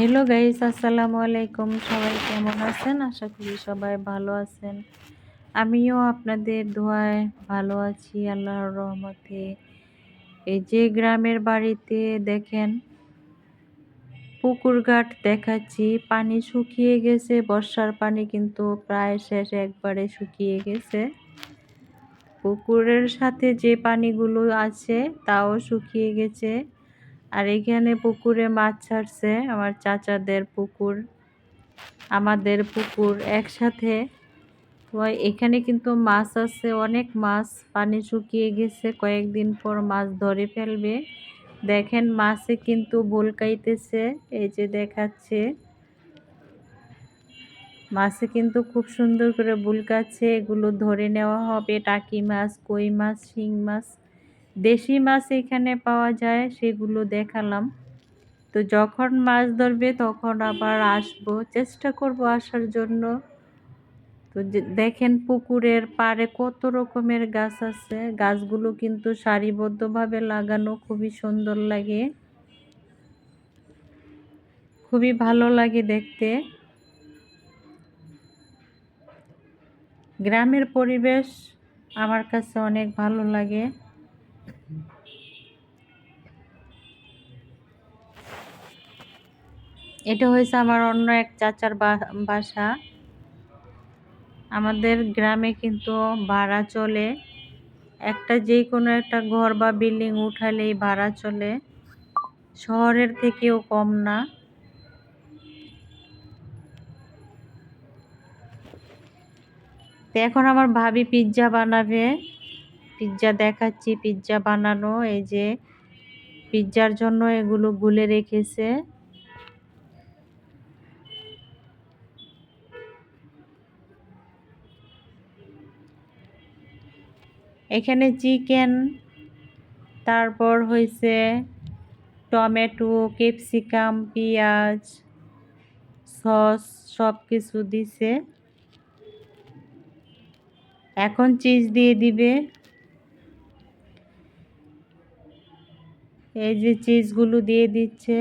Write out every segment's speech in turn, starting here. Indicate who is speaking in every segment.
Speaker 1: Hello guys আসসালামু আলাইকুম সবাই কেমন আছেন? আশা করি সবাই ভালো আছেন। আমিও আপনাদের দোয়ায় ভালো আছি, আল্লাহর রহমতে। এই যে গ্রামের বাড়িতে দেখেন পুকুর ঘাট দেখাচ্ছি। পানি শুকিয়ে গেছে, বর্ষার পানি কিন্তু প্রায় শেষ একবারে শুকিয়ে গেছে। পুকুরের সাথে যে পানিগুলো আছে, তাও শুকিয়ে গেছে। আর এখানে পুকুরে মাছ ছাড়ছে, আমার চাচাদের পুকুর, আমাদের পুকুর একসাথে। এখানে কিন্তু মাছ আছে, অনেক মাছ, পানি শুকিয়ে গেছে, কয়েকদিন পর মাছ ধরে ফেলবে। দেখেন মাছে কিন্তু বলকাইতেছে এই যে দেখাচ্ছে। মাছে কিন্তু খুব সুন্দর করে বুলকাচ্ছে এগুলো ধরে নেওয়া হবে, টাকি মাছ, কই মাছ, শিং মাছ। দেশি মাছ এখানে পাওয়া যায়, সেগুলো দেখালাম। তো যখন মাছ ধরবে তখন আবার আসব, চেষ্টা করব আসার জন্য। তো দেখেন পুকুরের পাড়ে কত রকমের গাছ আছে। গাছগুলো কিন্তু সারিবদ্ধভাবে লাগানো খুবই সুন্দর লাগে। খুবই ভালো লাগে দেখতে। গ্রামের পরিবেশ আমার কাছে অনেক ভালো লাগে। এটা হয়েছে আমার অন্য এক চাচার বাসা। আমাদের গ্রামে কিন্তু ভাড়া চলে। একটা যে কোনো একটা ঘর বা বিল্ডিং উঠালেই ভাড়া চলে। শহরের থেকেও কম না। তো এখন আমার ভাবি পিৎজা বানাবে। পিৎজা দেখাচ্ছি পিৎজা বানানো। এই যে পিৎজার জন্য এগুলো গুলে রেখেছে। এখানে চিকেন, তারপর হয়েছে টমেটো, ক্যাপসিকাম, পেঁয়াজ, সস সব কিছু দিছে। এখন চিজ দিয়ে দিবে। এই যে চিজগুলো দিয়ে দিচ্ছে।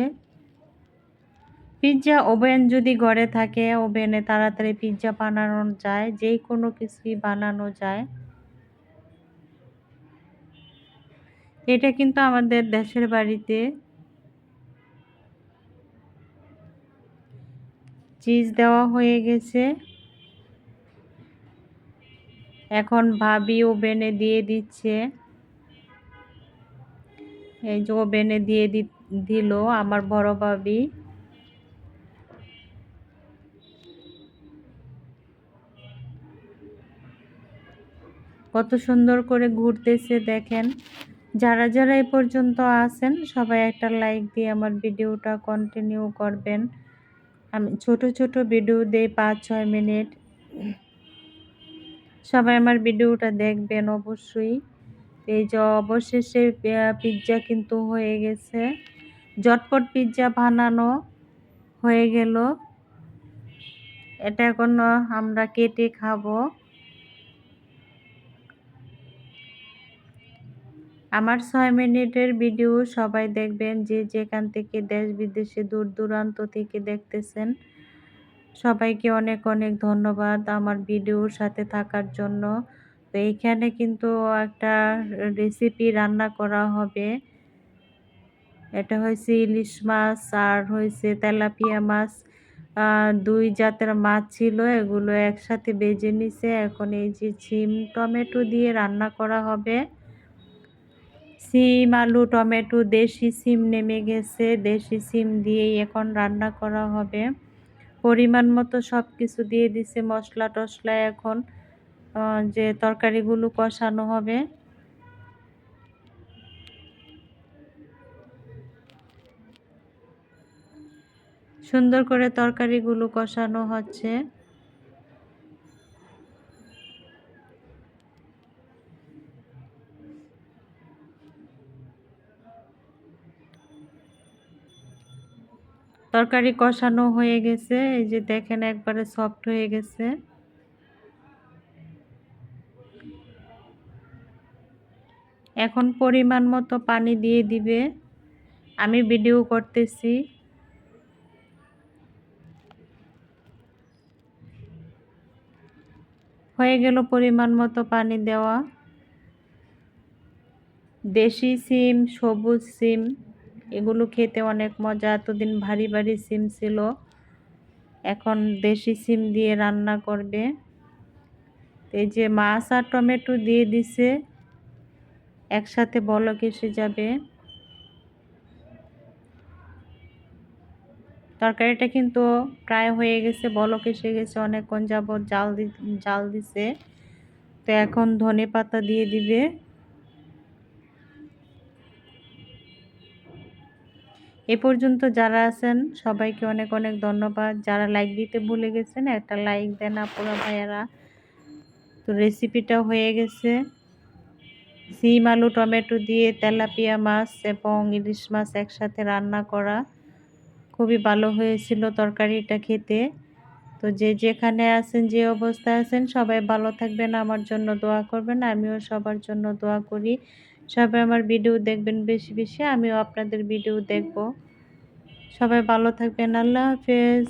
Speaker 1: পিৎজা ওভেন যদি ঘরে থাকে, ওভেনে তাড়াতাড়ি পিৎজা বানানো যায় যে কোনো কিছুই বানানো যায়। এটা কিন্তু আমাদের দেশের বাড়িতে চিজ দেওয়া হয়ে গেছে। এখন ভাবি ওভেনে দিয়ে দিচ্ছে। এই যে ওভেনে দিয়ে দিল আমার বড় ভাবি। কত সুন্দর করে ঘুরতেছে দেখেন। যারা যারা এই পর্যন্ত আছেন, সবাই একটা লাইক দিয়ে আমার ভিডিওটা কন্টিনিউ করবেন। আমি ছোট ছোট ভিডিও দেই পাঁচ ছয় মিনিট। সবাই আমার ভিডিওটা দেখবেন অবশ্যই। এই যে অবশেষে পিৎজা কিন্তু হয়ে গেছে। জটপট পিৎজা বানানো হয়ে গেল। এটা এখন আমরা কেটে খাব। আমার ছয় মিনিটের ভিডিও সবাই দেখবেন যে যেখান থেকে দেশ বিদেশে দূর দূরান্ত থেকে দেখতেছেন। সবাইকে অনেক অনেক ধন্যবাদ আমার ভিডিওর সাথে থাকার জন্য। তো এইখানে কিন্তু একটা রেসিপি রান্না করা হবে। এটা হয়েছে ইলিশ মাছ, আর হয়েছে তেলাপিয়া মাছ। দুই জাতের মাছ ছিল, এগুলো একসাথে বেজে নিছে। এখন এই যে ছিম, টমেটো দিয়ে রান্না করা হবে। সিম, আলু, টমেটো, দেশি সিম নেমে গেছে। দেশি সিম দিয়েই এখন রান্না করা হবে। পরিমাণ মতো সব কিছু দিয়ে দিছে মশলা টশলা এখন যে তরকারিগুলো কষানো হবে। সুন্দর করে তরকারিগুলো কষানো হচ্ছে। তরকারি কষানো হয়ে গেছে। এই যে দেখেন একবারে সফট হয়ে গেছে। এখন পরিমাণ মতো পানি দিয়ে দিবে। আমি ভিডিও করতেছি। হয়ে গেল পরিমাণ মতো পানি দেওয়া। দেশি সিম, সবুজ সিম। এগুলো খেতে অনেক মজা। এতদিন ভারী ভারী সিম ছিল। এখন দেশি সিম দিয়ে রান্না করবে। এই যে মাছ আর টমেটো দিয়ে দিছে। একসাথে বলক এসে যাবে। তরকারিটা কিন্তু প্রায় হয়ে গেছে, বলক এসে গেছে। অনেকক্ষণ যাবৎ জাল দি, জাল দিছে। তো এখন ধনে পাতা দিয়ে দিবে। এ পর্যন্ত যারা আছেন, সবাইকে অনেক অনেক ধন্যবাদ। যারা লাইক দিতে ভুলে গেছেন, একটা লাইক দেন আপুরা ভাইয়ারা। তো রেসিপিটা হয়ে গেছে। সিম, আলু, টমেটো দিয়ে তেলাপিয়া মাছ এবং ইলিশ মাছ একসাথে রান্না করা। খুবই ভালো হয়েছিল তরকারিটা খেতে। তো যে যেখানে আছেন, যে অবস্থায় আছেন, সবাই ভালো থাকবেন। আমার জন্য দোয়া করবেন। আমিও সবার জন্য দোয়া করি। সবাই আমার ভিডিও দেখবেন বেশি বেশি, আমিও আপনাদের ভিডিও দেখব। সবাই ভালো থাকবেন, আল্লাহ হাফেজ।